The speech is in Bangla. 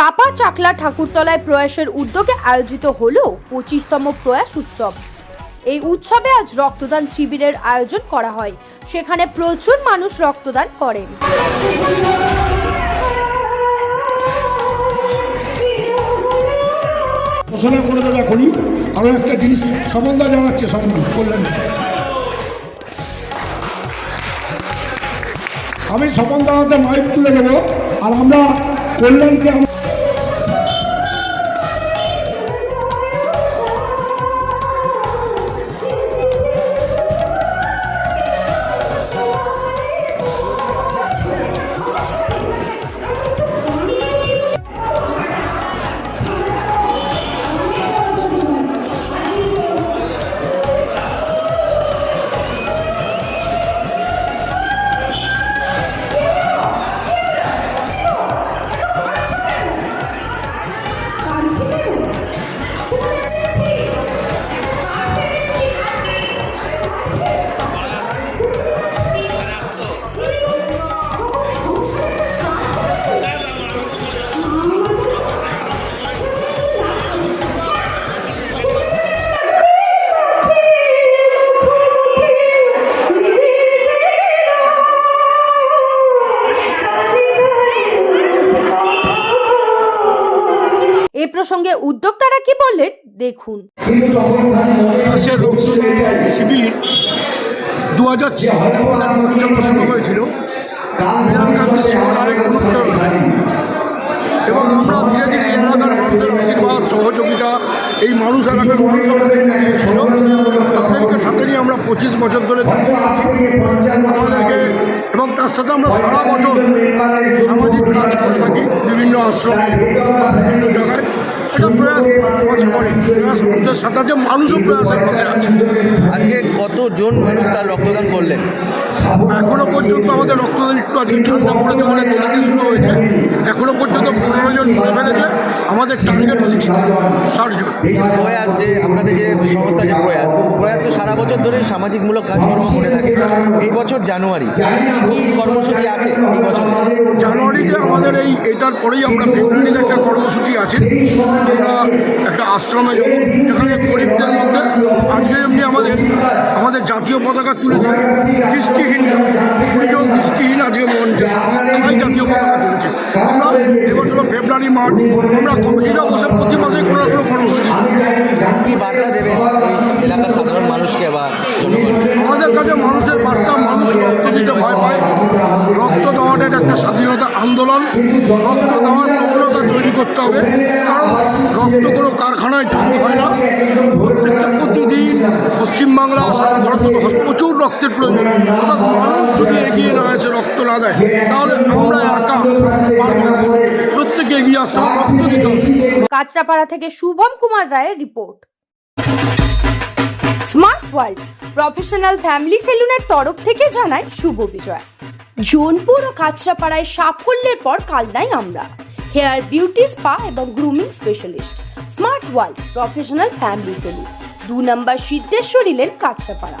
কাপা চাকলা ঠাকুরতলায় প্রয়াসের উদ্যোগে আয়োজিত হলো পঁচিশতম প্রয়াস উৎসব। এই উৎসবে আজ রক্তদান শিবিরের আয়োজন করা হয়। সেখানে প্রচুর মানুষ রক্তদান করেন। ঘোষণা করে দেবে এখনই আরও একটা জিনিস সম্বন্ধে জানাচ্ছে সম্মান করলেন আমি স্বপন দাঁড়াতে মাইক তুলে দেবো। আর আমরা কল্যাণকে প্রসঙ্গে উদ্যোক্তারা কি বললেন দেখুন শিবির দু হাজার শুরু হয়েছিল বিরাটকান্তি শিবনারের অনুপ্রেরণায়। এবং আমরা ধীরে ধীরে এই এলাকার মানুষের আশীর্বাদ সহযোগিতা এই মানুষ এলাকার তাদেরকে সাথে নিয়ে আমরা পঁচিশ বছর ধরে। আমাদেরকে এবং তার সাথে আমরা সারা বছর সামাজিক কাজ করে থাকি বিভিন্ন আশ্রম বিভিন্ন এটা প্রয়াস প্রয়াস সাথে আছে মানুষও প্রয়াসের পাশে আছে আজকে কতজন মানুষ তার রক্তদান করলেন? এখনও পর্যন্ত আমাদের রক্তদান একটু আজকে ঠান্ডা পড়েছে বলে দেরিতে শুরু হয়েছে। এখনও পর্যন্ত পনেরো জন আমাদের টার্গেট সিক্সটি ষাট জন। এই যে প্রয়াস যে আপনাদের যে সংস্থা যে প্রয়াস প্রয়াস তো সারা বছর ধরে সামাজিকমূলক কাজকর্ম করে থাকে। এই বছর জানুয়ারি কি কর্মসূচি আছে এই বছরে? জানুয়ারিতে আমাদের এই এটার পরেই আমরা ফেব্রুয়ারিতে একটা কর্মসূচি আছে। আমরা একটা আশ্রমে যাব যেখানে গরিবদের মধ্যে আজকে এমনি আমাদের আমাদের জাতীয় পতাকা তুলে দেয় দৃষ্টিহীন কুড়িজন দৃষ্টিহীন আজকে মঞ্চে। সবাই জাতীয় পতাকা ফেব্রুয়ারি মার্চ আমরা কমিটিটা বসে প্রতি মাসে কোনো কোনো কর্মসূচি করি। কি বার্তা দেবেন এলাকার সাধারণ মানুষকে বা আমাদের কাছে মানুষের বার্তা মানুষ রক্ত দিতে ভয় পায়। রক্ত দেওয়াটা একটা স্বাধীনতা আন্দোলন। রক্ত দেওয়ার প্রবণতা তৈরি করতে হবে। কারণ রক্ত কোনো কারখানায় তৈরি হয় না। প্রত্যেকটা প্রতিদিন পশ্চিমবাংলা সারা ভারত প্রচুর রক্তের প্রয়োজন। অর্থাৎ মানুষ যদি এগিয়ে না এসে রক্ত না দেয় তাহলে আমরা একা কাঁচরাপাড়া থেকে শুভম কুমার রায়ের report. Smart world, professional family সেলুনের তরফ থেকে জানায় শুভ বিজয়। জোনপুর ও কাঁচরাপাড়ায় সাফল্যের পর কালনাই আমরা। হেয়ার বিউটি স্পা এবং grooming specialist, smart world, professional family salon. দু নম্বর সিদ্ধেশ্বরী লেন কাঁচরাপাড়া।